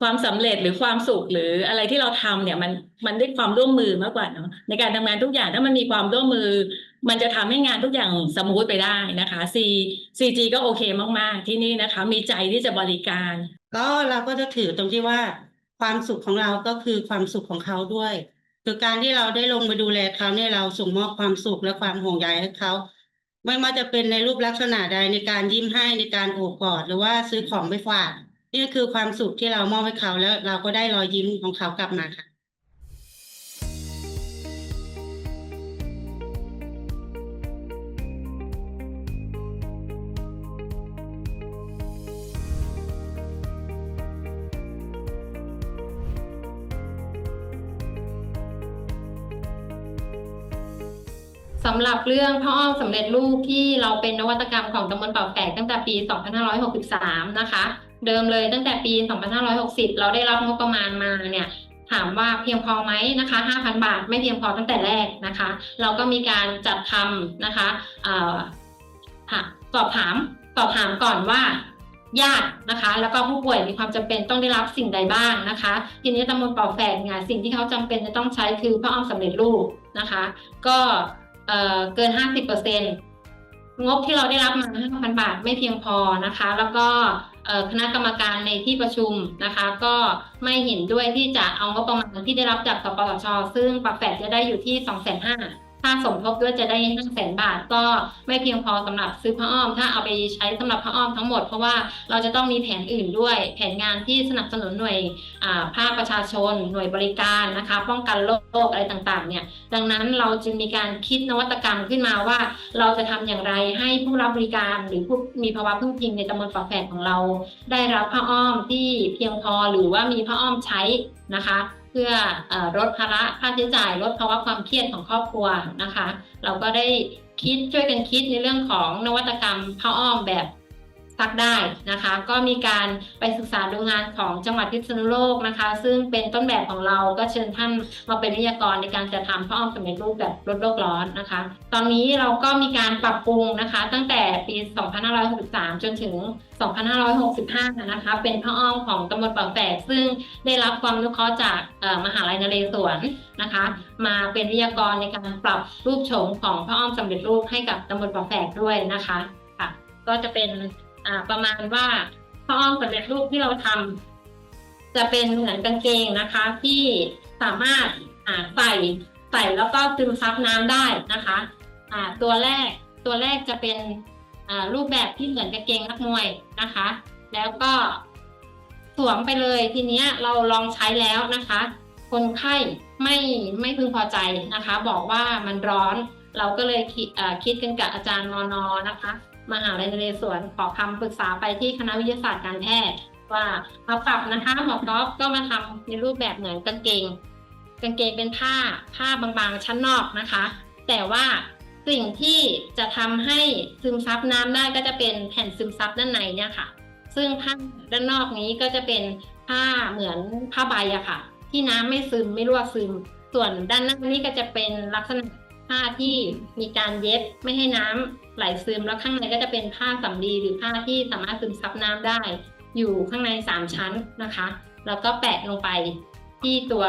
ความสำเร็จหรือความสุขหรืออะไรที่เราทำเนี่ยมันมันได้ความร่วมมือมากกว่าเนาะในการทำงานทุกอย่างถ้ามันมีความร่วมมือ มันจะทำให้งานทุกอย่างสมูทไปได้นะคะ C CG ก็โอเคมาก ๆ ที่นี่นะคะ มีใจที่จะบริการ ก็เราก็จะถือตรงที่ว่า ความสุขของเราก็คือความสุขของเขาด้วยคือการที่เราได้ลงไปดูแลเขาเนี่ยเราส่งมอบความสุขและความห่วงใยให้เขาไม่ว่าจะเป็นในรูปลักษณะใดในการยิ้มให้ในการโอบกอด หรือว่าซื้อของไปฝาก นี่คือความสุขที่เรามอบให้เขาแล้วเราก็ได้รอยยิ้มของเขากลับมาค่ะสำหรับเรื่องพ่ออ้อมสำเร็จรูปที่เราเป็นนวัตกรรมของตำบลเป่าแฝกตั้งแต่ปี 2563 นะคะ เดิมเลยตั้งแต่ปี 2560 เราได้รับงบประมาณมาเนี่ยถามว่าเพียงพอไหมนะคะ 5,000 บาทไม่เพียงพอตั้งแต่แรกนะคะ เราก็มีการจัดทำนะคะสอบถามสอบถามก่อนว่าญาตินะคะ แล้วก็ผู้ป่วยมีความจำเป็นต้องได้รับสิ่งใดบ้างนะคะ ทีนี้ตำบลเป่าแฝกเนี่ยสิ่งที่เขาจำเป็นจะต้องใช้คือพระอ้อมสำเร็จรูปนะคะ ก็เเกิน 50เปอร์เซ็นงบที่เราได้รับมา5,000 บาทไม่เพียงพอนะคะ แล้วก็ คณะกรรมการในที่ประชุมนะคะ ก็ไม่เห็นด้วยที่จะเอางบประมาณที่ได้รับจากสปสชซึ่งปรับแฝดจะได้อยู่ที่ 2,500,000 ถ้าสมทบด้วยจะได้500,000บาทก็ไม่เพียงพอสำหรับซื้อผ้าอ้อม ถ้าเอาไปใช้สำหรับผ้าอ้อมทั้งหมดเพราะว่าเราจะต้องมีแผนอื่นด้วย แผนงานที่สนับสนุนหน่วยอ่าภาคประชาชน หน่วยบริการนะคะ ป้องกันโรคอะไรต่างๆเนี่ยดังนั้นเราจึงมีการคิดนวัตกรรมขึ้นมาว่า เราจะทำอย่างไรให้ผู้รับบริการหรือผู้มีภาวะพึ่งพิงในตำบลฝาแฝดของเรา ได้รับผ้าอ้อมที่เพียงพอหรือว่ามีผ้าอ้อมใช้นะคะ เพื่อเออลดภาระค่าใช้จ่ายลดภาวะความเครียดของครอบครัวนะคะ เราก็ได้คิดช่วยกันคิดในเรื่องของนวัตกรรมผ้าอ้อมแบบ ซักได้นะคะ ก็มีการไปศึกษาดูงานของจังหวัดพิษณุโลกนะคะ ซึ่งเป็นต้นแบบของเราก็เชิญท่านมาเป็นวิทยากรในการจะทำผ้าอ้อมสำเร็จรูปแบบลดโลกร้อนนะคะ ตอนนี้เราก็มีการปรับปรุงนะคะ ตั้งแต่ปี 2563 จนถึง 2565 นะคะ เป็นผ้าอ้อมของตำบลปากแฝกซึ่งได้รับความอนุเคราะห์จากมหาลัยนเรศวรนะคะ มาเป็นวิทยากรในการปรับรูปโฉมของผ้าอ้อมสำเร็จรูปให้กับตำบลปากแฝกด้วยนะคะค่ะก็จะเป็น อ่า ประมาณว่าผ้าอ้อมสำเร็จรูปที่เราทำจะเป็นเหมือนกางเกงนะคะ ที่สามารถอ่าใส่ใส่แล้วก็ซึมซับน้ำได้นะคะอ่าตัวแรกตัวแรกจะเป็นอ่ารูปแบบที่เหมือนกางเกงนักมวยนะคะ แล้วก็สวมไปเลยทีเนี้ยเราลองใช้แล้วนะคะ คนไข้ไม่ไม่พึงพอใจนะคะ บอกว่ามันร้อนเราก็เลยคิดคิดกันกับอาจารย์นอนอนะคะ มหาลัยนเรศวรขอคำปรึกษาไปที่คณะวิทยาศาสตร์การแพทย์ ว่ามาปรับนะคะหมอกอฟก็มาทำในรูปแบบเหมือนกางเกงกางเกงเป็นผ้าผ้าบางๆชั้นนอกนะคะ แต่ว่าสิ่งที่จะทำให้ซึมซับน้ำได้ก็จะเป็นแผ่นซึมซับด้านในเนี่ยค่ะ ซึ่งผ้าด้านนอกนี้ก็จะเป็นผ้าเหมือนผ้าใบอะค่ะ ที่น้ำไม่ซึมไม่รั่วซึม ส่วนด้านหน้านี้ก็จะเป็นลักษณะ ผ้าที่มีการเย็บไม่ให้น้ำไหลซึมแล้วข้างในก็จะเป็นผ้าสำลีหรือผ้าที่สามารถซึมซับน้ำได้ อยู่ข้างในสามชั้นนะคะ แล้วก็แปะลงไปที่ตัว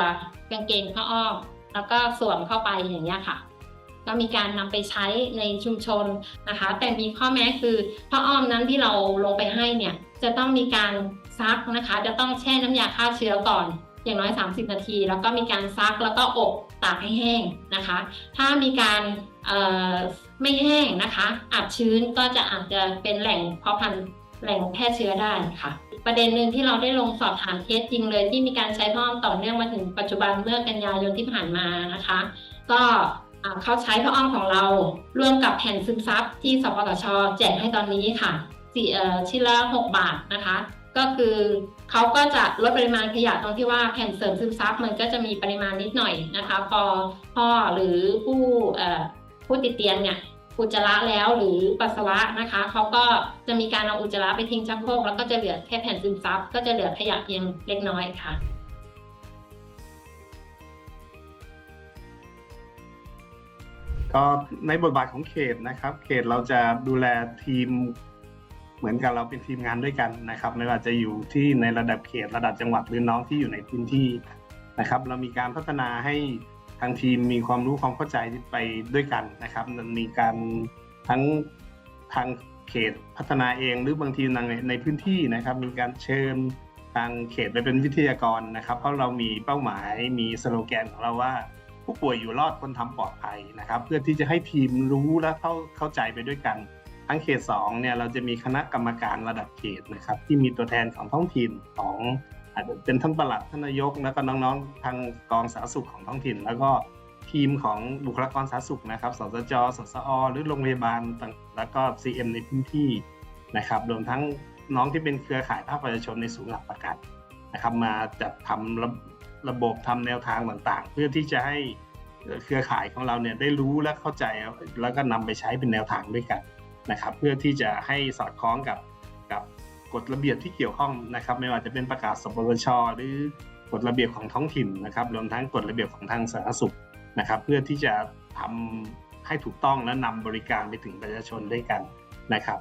กางเกงผ้าอ้อมแล้วก็สวมเข้าไปอย่างนี้ค่ะ ก็มีการนำไปใช้ในชุมชนนะคะ แต่มีข้อแม้คือผ้าอ้อมนั้นที่เราลงไปให้เนี่ยจะต้องมีการซักนะคะ จะต้องแช่น้ำยาฆ่าเชื้อก่อน อย่างน้อย 30 นาที แล้วก็มีการซักแล้วก็อบตากให้แห้งนะคะ ถ้ามีการไม่แห้งนะคะอับชื้นก็จะอาจจะเป็นแหล่งเพาะพันธุ์แหล่งแพร่เชื้อได้ค่ะ ประเด็นหนึ่งที่เราได้ลงสอบถามเคสจริงเลย ที่มีการใช้ผ้าอ้อมต่อเนื่องมาถึงปัจจุบันเมื่อกันยายนที่ผ่านมานะคะ ก็เขาใช้ผ้าอ้อมของเราร่วมกับแผ่นซึมซับที่สปสชแจกให้ตอนนี้ค่ะสี่ชิ้นละ6บาทนะคะ ก็คือเขาก็จะลดปริมาณขยะตรงที่ว่าแผ่นเสริมซึมซับมันก็จะมีปริมาณนิดหน่อยนะคะ พอพ่อหรือผู้ผู้ติดเตียงเนี่ยอุจจาระแล้วหรือปัสสาวะนะคะเขาก็จะมีการเอาอุจจาระไปทิ้งชักโครกแล้วก็จะเหลือแค่แผ่นซึมซับก็จะเหลือขยะเพียงเล็กน้อยค่ะก็ในบทบาทของเขตนะครับ เขตเราจะดูแลทีม เหมือนกับเราเป็นทีมงานด้วยกันนะครับไม่ว่าจะอยู่ที่ในระดับเขตระดับจังหวัดหรือน้องที่อยู่ในพื้นที่นะครับ เรามีการพัฒนาให้ทางทีมมีความรู้ความเข้าใจไปด้วยกันนะครับมันมีการทั้งทางเขตพัฒนาเองหรือบางทีในในพื้นที่นะครับ มีการเชิญทางเขตไปเป็นวิทยากรนะครับ เพราะเรามีเป้าหมายมีสโลแกนของเราว่าผู้ป่วยอยู่รอดคนทำปลอดภัยนะครับ เพื่อที่จะให้ทีมรู้และเข้าเข้าใจไปด้วยกัน ทั้งเขต2เนี่ยเราจะมีคณะกรรมการระดับเขตนะครับที่มีตัวแทนของท้องถิ่นของอาจจะเป็นท่านประหลัดท่านนายกแล้วก็น้องๆ ทางกองสาธารณสุขของท้องถิ่น แล้วก็ทีมของบุคลากรสาธารณสุขนะครับสสจสสอ หรือโรงพยาบาลต่างแล้วก็ CM ในพื้นที่นะครับรวมทั้งน้องที่เป็นเครือข่ายภาคประชาชนในศูนย์หลักประกันนะครับมาจัดทำระระบบทำแนวทางต่างๆ เพื่อที่จะให้เครือข่ายของเราเนี่ยได้รู้และเข้าใจแล้วก็นำไปใช้เป็นแนวทางด้วยกัน นะครับเพื่อที่จะให้สอดคล้องกับกับกฎระเบียบที่เกี่ยวข้องนะครับ ไม่ว่าจะเป็นประกาศสปสชหรือกฎระเบียบของท้องถิ่นนะครับรวมทั้งกฎระเบียบของทางสาธารณสุขนะครับ เพื่อที่จะทำให้ถูกต้องและนำบริการไปถึงประชาชนด้วยกันนะครับ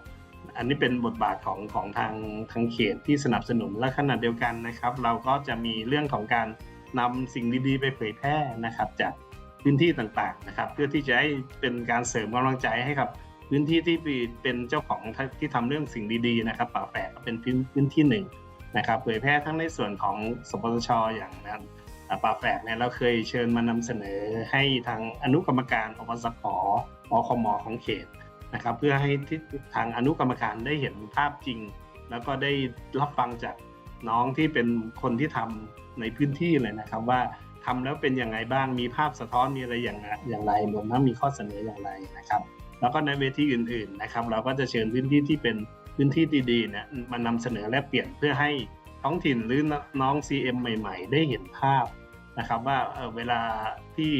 อันนี้เป็นบทบาทของของทางทางเขตที่สนับสนุนและขณะเดียวกันนะครับ เราก็จะมีเรื่องของการนำสิ่งดีๆ ไปเผยแพร่นะครับ จากพื้นที่ต่างๆนะครับ เพื่อที่จะให้เป็นการเสริมกำลังใจให้กับ พื้นที่ที่เป็นเจ้าของที่ทำเรื่องสิ่งดีๆนะครับป่าแฝกก็เป็นพื้นที่หนึ่งนะครับเผยแพร่ทั้งในส่วนของสปสชอย่างนั้นป่าแฝกเนี่ยเราเคยเชิญมานำเสนอให้ทางอนุกรรมการอปสพอคมของเขตนะครับ เพื่อให้ททางอนุกรรมการได้เห็นภาพจริง แล้วก็ได้รับฟังจากน้องที่เป็นคนที่ทำในพื้นที่เลยนะครับว่าทำแล้วเป็นยังไงบ้างมีภาพสะท้อนมีอะไรอย่างอย่างไรรวมทั้งมีข้อเสนออย่างไรนะครับ แล้วก็ในเวทีอื่นๆนะครับ เราก็จะเชิญพื้นที่ที่เป็นพื้นที่ดีๆเนี่ยมานำเสนอและเปลี่ยนเพื่อให้ท้องถิ่นหรือน้อง CM ใหม่ ๆ ได้เห็นภาพนะครับว่าเวลาที่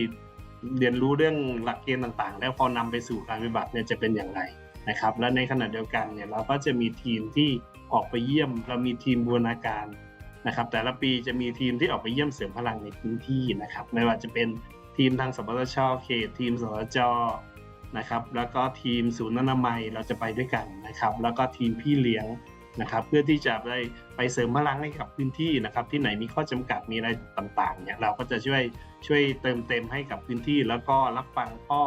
เรียนรู้เรื่องหลักเกณฑ์ต่างๆ แล้วพอนำไปสู่การปฏิบัติเนี่ยจะเป็นอย่างไรนะครับ และในขณะเดียวกันเนี่ยเราก็จะมีทีมที่ออกไปเยี่ยม เรามีทีมบูรณาการนะครับ แต่ละปีจะมีทีมที่ออกไปเยี่ยมเสริมพลังในพื้นที่นะครับ ไม่ว่าจะเป็นทีมทางสปสชเขตทีมสสจ นะครับแล้วก็ทีมศูนย์อนามัยเราจะไปด้วยกันนะครับแล้วก็ทีมพี่เลี้ยงนะครับเพื่อที่จะได้ไปเสริมพลังให้กับพื้นที่นะครับที่ไหนมีข้อจำกัดมีอะไรต่างๆเนี่ยเราก็จะช่วยช่วยเติมเต็มให้กับพื้นที่ แล้วก็รับฟังข้อ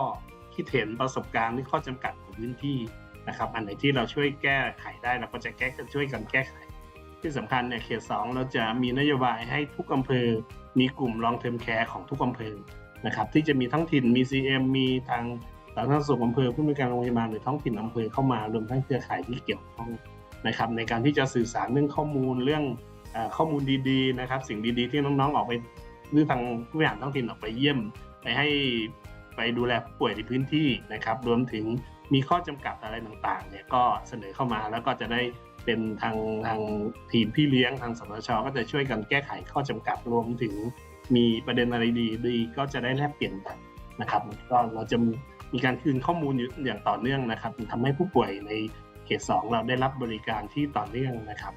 คิดเห็นประสบการณ์หรือข้อจำกัดของพื้นที่นะครับอันไหนที่เราช่วยแก้ไขได้เราก็จะแก้ช่วยกันแก้ไข ที่สำคัญเนี่ยเขตสองเราจะมีนโยบายให้ทุกอำเภอ มีกลุ่ม long term care ของทุกอำเภอนะครับที่จะมีทั้งถิ่นมี CM มีทาง สาธารณสุขอำเภอผู้มีการโรงพยาบาลหรือท้องถิ่นอำเภอเข้ามารวมทั้งเครือข่ายที่เกี่ยวข้องนะครับ ในการที่จะสื่อสารเรื่องข้อมูลเรื่องอข้อมูลดีๆนะครับ สิ่งดีๆที่น้องๆออกไปหรือทางผู้บริหารท้องถิ่นออกไปเยี่ยม ไปให้ไปดูแลผู้ป่วยในพื้นที่นะครับ รวมถึงมีข้อจำกัดอะไรต่างๆเนี่ยก็เสนอเข้ามาแล้วก็จะได้เป็นทางทางทีมพี่เลี้ยงทางสมชก็จะช่วยกันแก้ไขข้อจำกัดรวมถึงมีประเด็นอะไรดีดีก็จะได้แลกเปลี่ยนกันนะครับก็เราจะ มีการคืนข้อมูลอยู่อย่างต่อเนื่องนะครับทำให้ผู้ป่วยในเขตสองเราได้รับบริการที่ต่อเนื่องนะครับ